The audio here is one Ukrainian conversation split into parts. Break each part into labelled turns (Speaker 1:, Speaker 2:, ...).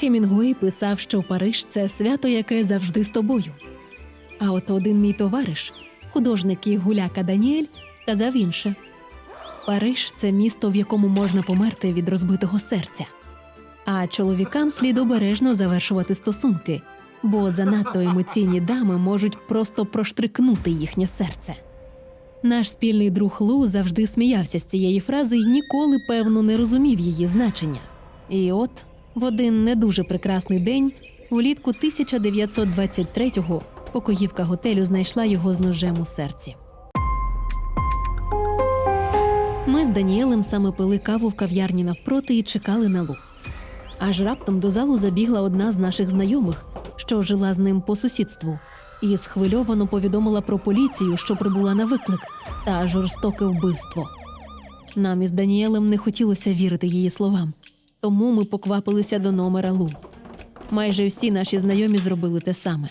Speaker 1: Хемінгуей писав, що Париж це свято, яке завжди з тобою. А от один мій товариш, художник і гуляка Даніель, казав інше: Париж це місто, в якому можна померти від розбитого серця. А чоловікам слід обережно завершувати стосунки, бо занадто емоційні дами можуть просто проштрикнути їхнє серце. Наш спільний друг Лу завжди сміявся з цієї фрази і ніколи, певно, не розумів її значення. І от в один не дуже прекрасний день, влітку 1923-го, покоївка готелю знайшла його з ножем у серці. Ми з Даніелем саме пили каву в кав'ярні навпроти і чекали на Лу. Аж раптом до залу забігла одна з наших знайомих, що жила з ним по сусідству, і схвильовано повідомила про поліцію, що прибула на виклик та жорстоке вбивство. Нам із Даніелем не хотілося вірити її словам, тому ми поквапилися до номера Лу. Майже всі наші знайомі зробили те саме.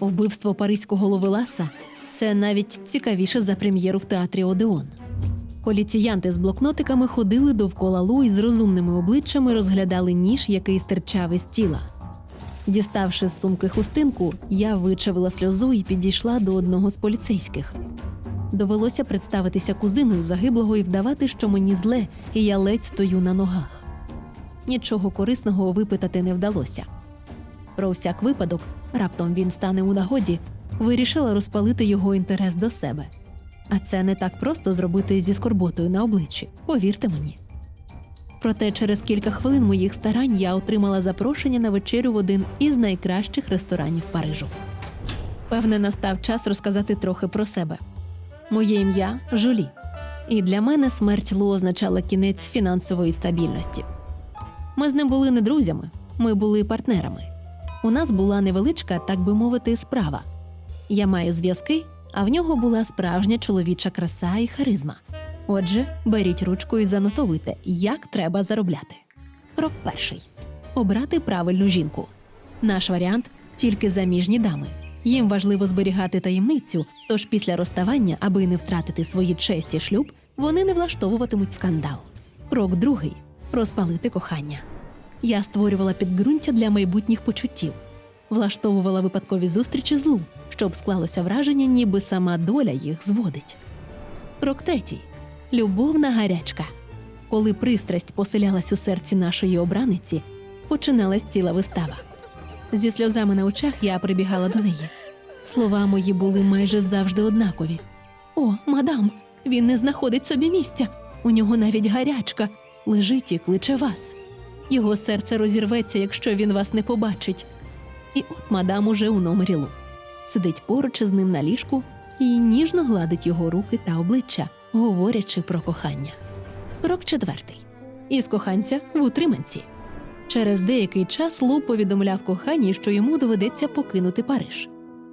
Speaker 1: Вбивство паризького ловеласа це навіть цікавіше за прем'єру в театрі Одеон. Поліціянти з блокнотиками ходили довкола Лу і з розумними обличчями розглядали ніж, який стирчав із тіла. Діставши з сумки хустинку, я вичавила сльозу і підійшла до одного з поліцейських. Довелося представитися кузиною загиблого і вдавати, що мені зле, і я ледь стою на ногах. Нічого корисного випитати не вдалося. Про всяк випадок, раптом він стане у нагоді, вирішила розпалити його інтерес до себе. А це не так просто зробити зі скорботою на обличчі, повірте мені. Проте через кілька хвилин моїх старань я отримала запрошення на вечерю в один із найкращих ресторанів Парижу. Певне, настав час розказати трохи про себе. Моє ім'я Жулі, і для мене смерть Лу означала кінець фінансової стабільності. Ми з ним були не друзями, ми були партнерами. У нас була невеличка, так би мовити, справа. Я маю зв'язки, а в нього була справжня чоловіча краса і харизма. Отже, беріть ручку і занотовуйте, як треба заробляти. Крок перший обрати правильну жінку. Наш варіант тільки заміжні дами. Їм важливо зберігати таємницю, тож після розставання, аби не втратити свої честь шлюб, вони не влаштовуватимуть скандал. Крок другий розпалити кохання. Я створювала підґрунтя для майбутніх почуттів, влаштовувала випадкові зустрічі з Лу, щоб склалося враження, ніби сама доля їх зводить. Крок третій любовна гарячка. Коли пристрасть поселялась у серці нашої обраниці, починалась ціла вистава. Зі сльозами на очах я прибігала до неї. Слова мої були майже завжди однакові. О, мадам, він не знаходить собі місця. У нього навіть гарячка лежить і кличе вас. Його серце розірветься, якщо він вас не побачить. І от мадам уже у номері Лу. Сидить поруч із ним на ліжку і ніжно гладить його руки та обличчя, говорячи про кохання. Крок четвертий. Із коханця в утриманці. Через деякий час Лу повідомляв коханій, що йому доведеться покинути Париж.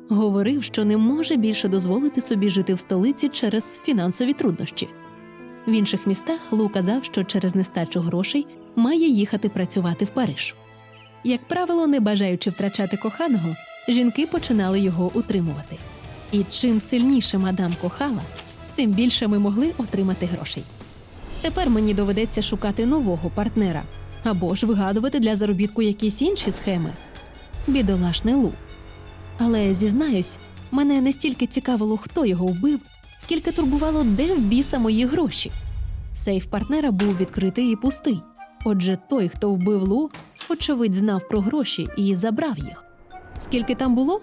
Speaker 1: Говорив, що не може більше дозволити собі жити в столиці через фінансові труднощі. В інших містах Лу казав, що через нестачу грошей має їхати працювати в Париж. Як правило, не бажаючи втрачати коханого, жінки починали його утримувати. І чим сильніше мадам кохала, тим більше ми могли отримати грошей. Тепер мені доведеться шукати нового партнера або ж вигадувати для заробітку якісь інші схеми. Бідолашний Лу. Але зізнаюсь, мене не стільки цікавило, хто його вбив, скільки турбувало, де в біса мої гроші. Сейф партнера був відкритий і пустий. Отже, той, хто вбив Лу, очевидь, знав про гроші і забрав їх. Скільки там було?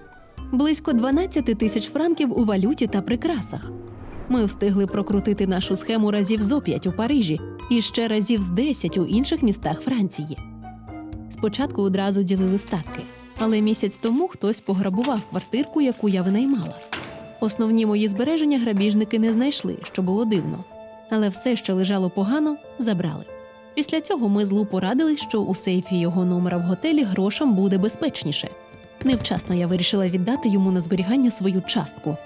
Speaker 1: Близько 12 тисяч франків у валюті та прикрасах. Ми встигли прокрутити нашу схему разів зо п'ять у Парижі і ще разів з 10 у інших містах Франції. Спочатку одразу ділили статки, але місяць тому хтось пограбував квартирку, яку я винаймала. Основні мої збереження грабіжники не знайшли, що було дивно. Але все, що лежало погано, забрали. Після цього ми з Лу порадили, що у сейфі його номера в готелі грошам буде безпечніше. Невчасно я вирішила віддати йому на зберігання свою частку.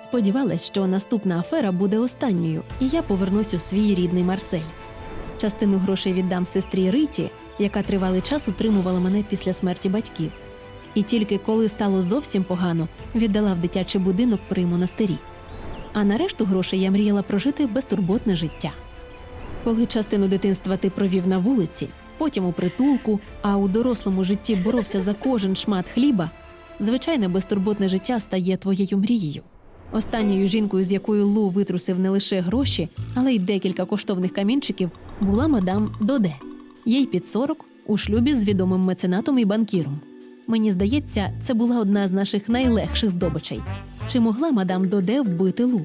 Speaker 1: Сподівалась, що наступна афера буде останньою, і я повернусь у свій рідний Марсель. Частину грошей віддам сестрі Риті, яка тривалий час утримувала мене після смерті батьків. І тільки коли стало зовсім погано, віддала в дитячий будинок при монастирі. А на решту грошей я мріяла прожити безтурботне життя. Коли частину дитинства ти провів на вулиці, потім у притулку, а у дорослому житті боровся за кожен шмат хліба, звичайне безтурботне життя стає твоєю мрією. Останньою жінкою, з якою Лу витрусив не лише гроші, але й декілька коштовних камінчиків, була мадам Доде. Їй під 40 у шлюбі з відомим меценатом і банкіром. Мені здається, це була одна з наших найлегших здобичей. Чи могла мадам Доде вбити Лу?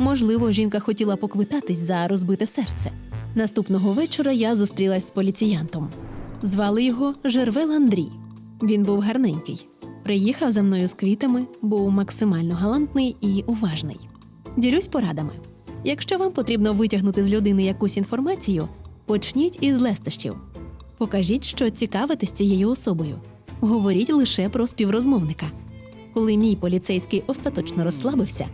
Speaker 1: Можливо, жінка хотіла поквитатись за розбите серце. Наступного вечора я зустрілась з поліціянтом. Звали його Жервел Андрій. Він був гарненький. Приїхав за мною з квітами, був максимально галантний і уважний. Ділюсь порадами. Якщо вам потрібно витягнути з людини якусь інформацію, почніть із лестощів. Покажіть, що цікавитесь цією особою. Говоріть лише про співрозмовника. Коли мій поліцейський остаточно розслабився,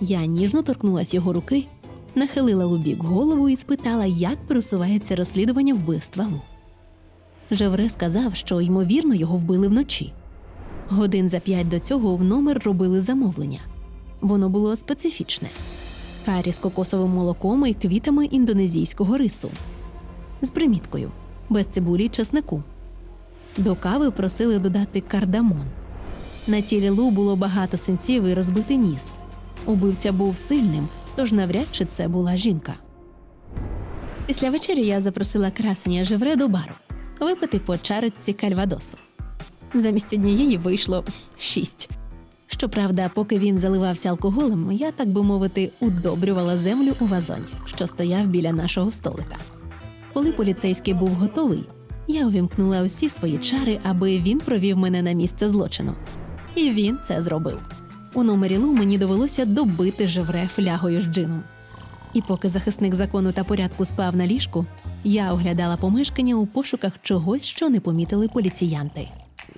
Speaker 1: я ніжно торкнулась його руки, нахилила у бік голову і спитала, як просувається розслідування вбивства Лу. Жевре сказав, що ймовірно його вбили вночі. Годин за п'ять до цього в номер робили замовлення. Воно було специфічне: карі з кокосовим молоком і квітами індонезійського рису, з приміткою, без цибулі й чеснику. До кави просили додати кардамон. На тілі Лу було багато синців і розбитий ніс. Убивця був сильним, тож навряд чи це була жінка. Після вечері я запросила красення Жевре до бару випити по чарочці кальвадосу. Замість однієї вийшло шість. Щоправда, поки він заливався алкоголем, я, так би мовити, удобрювала землю у вазоні, що стояв біля нашого столика. Коли поліцейський був готовий, я увімкнула усі свої чари, аби він провів мене на місце злочину. І він це зробив. У номері Лу мені довелося добити живре флягою з джином. І поки захисник закону та порядку спав на ліжку, я оглядала помешкання у пошуках чогось, що не помітили поліціянти.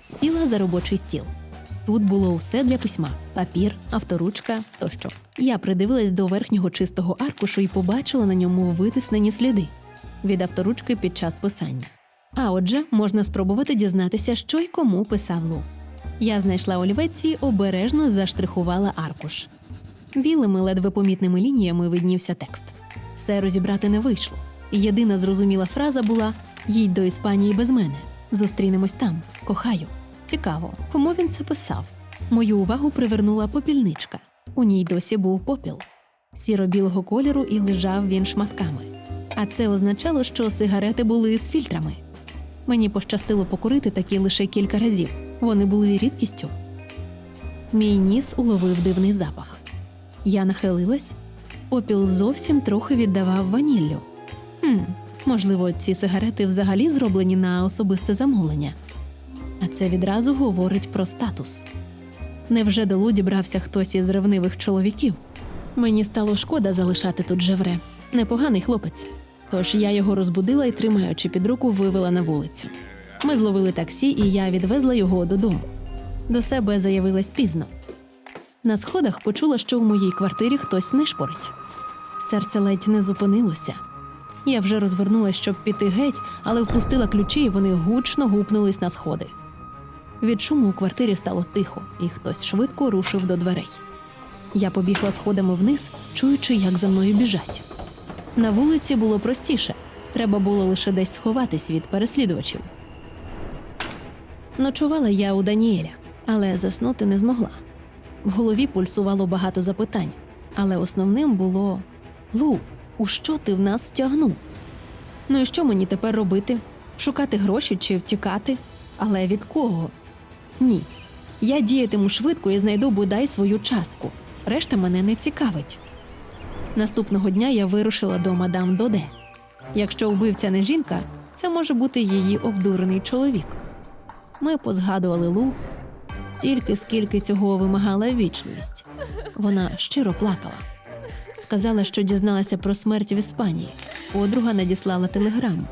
Speaker 1: Сіла за робочий стіл. Тут було все для письма: папір, авторучка тощо. Я придивилась до верхнього чистого аркушу і побачила на ньому витиснені сліди від авторучки під час писання. А отже, можна спробувати дізнатися, що й кому писав Лу. Я знайшла олівець і обережно заштрихувала аркуш. Білими ледве помітними лініями виднівся текст. Все розібрати не вийшло. Єдина зрозуміла фраза була: їдь до Іспанії без мене. Зустрінемось там, кохаю. Цікаво, кому він це писав. Мою увагу привернула попільничка. У ній досі був попіл сіро-білого кольору і лежав він шматками. А це означало, що сигарети були з фільтрами. Мені пощастило покурити такі лише кілька разів. Вони були рідкістю. Мій ніс уловив дивний запах. Я нахилилась. Попіл зовсім трохи віддавав ваніллю. Хм, можливо, ці сигарети взагалі зроблені на особисте замовлення. А це відразу говорить про статус. Невже до Луді брався хтось із ревнивих чоловіків? Мені стало шкода залишати тут Жевре. Непоганий хлопець. Тож я його розбудила і, тримаючи під руку, вивела на вулицю. Ми зловили таксі, і я відвезла його додому. До себе заявилась пізно. На сходах почула, що в моїй квартирі хтось нишпорить. Серце ледь не зупинилося. Я вже розвернулася, щоб піти геть, але впустила ключі, і вони гучно гупнулись на сходи. Від шуму у квартирі стало тихо, і хтось швидко рушив до дверей. Я побігла сходами вниз, чуючи, як за мною біжать. На вулиці було простіше, треба було лише десь сховатись від переслідувачів. Ночувала я у Даніеля, але заснути не змогла. В голові пульсувало багато запитань, але основним було Лу, у що ти в нас втягнув? Ну і що мені тепер робити? Шукати гроші чи втікати? Але від кого? Ні. Я діятиму швидко і знайду бодай свою частку. Решта мене не цікавить. Наступного дня я вирушила до мадам Доде. Якщо вбивця не жінка, це може бути її обдурений чоловік. Ми позгадували Лу стільки, скільки цього вимагала вічливість. Вона щиро плакала. Сказала, що дізналася про смерть в Іспанії. Подруга надіслала телеграму.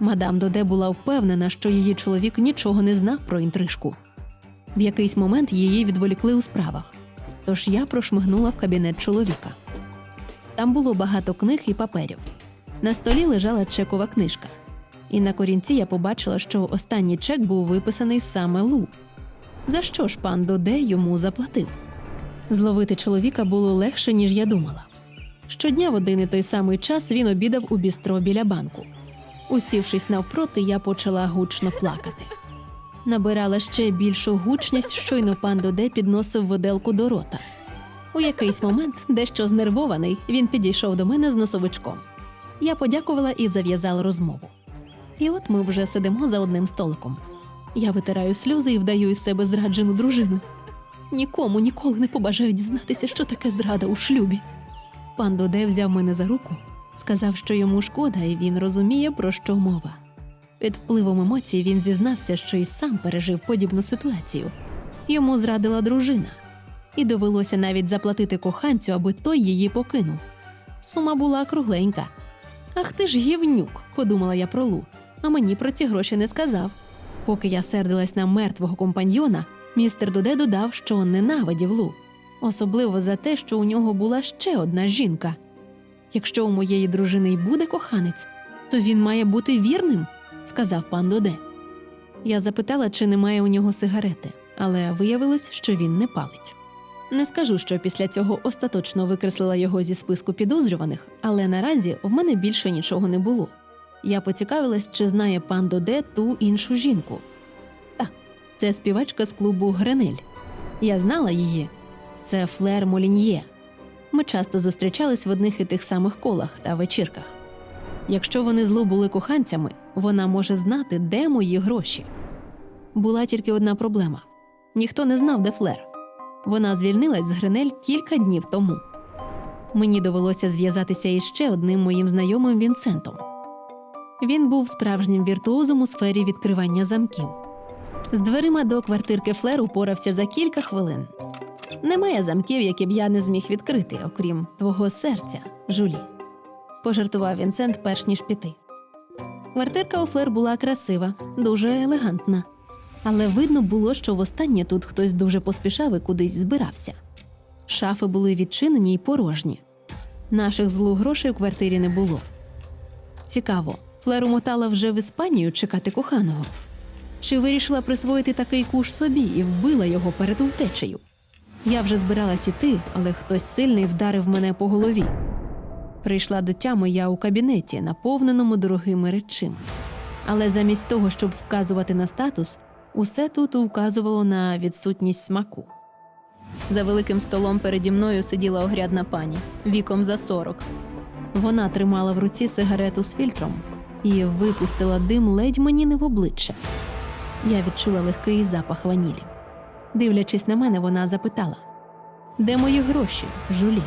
Speaker 1: Мадам Доде була впевнена, що її чоловік нічого не знав про інтрижку. В якийсь момент її відволікли у справах, тож я прошмигнула в кабінет чоловіка. Там було багато книг і паперів. На столі лежала чекова книжка. І на корінці я побачила, що останній чек був виписаний саме Лу. За що ж пан Доде йому заплатив? Зловити чоловіка було легше, ніж я думала. Щодня в один і той самий час він обідав у бістро біля банку. Усівшись навпроти, я почала гучно плакати. Набирала ще більшу гучність, щойно пан Доде підносив виделку до рота. У якийсь момент, дещо знервований, він підійшов до мене з носовичком. Я подякувала і зав'язала розмову. І от ми вже сидимо за одним столиком. Я витираю сльози і вдаю із себе зраджену дружину. Нікому ніколи не побажаю дізнатися, що таке зрада у шлюбі. Пан Доде взяв мене за руку, сказав, що йому шкода, і він розуміє, про що мова. Під впливом емоцій він зізнався, що і сам пережив подібну ситуацію. Йому зрадила дружина, і довелося навіть заплатити коханцю, аби той її покинув. Сума була кругленька. Ах ти ж гівнюк, подумала я про Лу, а мені про ці гроші не сказав. Поки я сердилась на мертвого компаньйона, містер Доде додав, що ненавидів Лу, особливо за те, що у нього була ще одна жінка. Якщо у моєї дружини й буде коханець, то він має бути вірним, сказав пан Доде. Я запитала, чи немає у нього сигарети, але виявилось, що він не палить. Не скажу, що після цього остаточно викреслила його зі списку підозрюваних, але наразі в мене більше нічого не було. Я поцікавилась, чи знає пан Доде ту іншу жінку. Так, це співачка з клубу Гренель. Я знала її. Це Флер Моліньє. Ми часто зустрічались в одних і тих самих колах та вечірках. Якщо вони зло були коханцями, вона може знати, де мої гроші. Була тільки одна проблема: ніхто не знав, де Флер. Вона звільнилась з Гренель кілька днів тому. Мені довелося зв'язатися із ще одним моїм знайомим Вінсентом. Він був справжнім віртуозом у сфері відкривання замків. З дверима до квартирки Флер упорався за кілька хвилин. Немає замків, які б я не зміг відкрити, окрім твого серця, Жулі. Пожартував Вінсент, перш ніж піти. Квартирка у Флер була красива, дуже елегантна. Але видно було, що востаннє тут хтось дуже поспішав і кудись збирався. Шафи були відчинені й порожні. Наших злу грошей у квартирі не було. Цікаво, Флер умотала вже в Іспанію чекати коханого. Чи вирішила присвоїти такий куш собі і вбила його перед втечею? Я вже збиралась іти, але хтось сильний вдарив мене по голові. Прийшла до тями я у кабінеті, наповненому дорогими речима. Але замість того, щоб вказувати на статус, усе тут вказувало на відсутність смаку. За великим столом переді мною сиділа огрядна пані, віком за сорок. Вона тримала в руці сигарету з фільтром і випустила дим ледь мені не в обличчя. Я відчула легкий запах ванілі. Дивлячись на мене, вона запитала: Де мої гроші, жулі?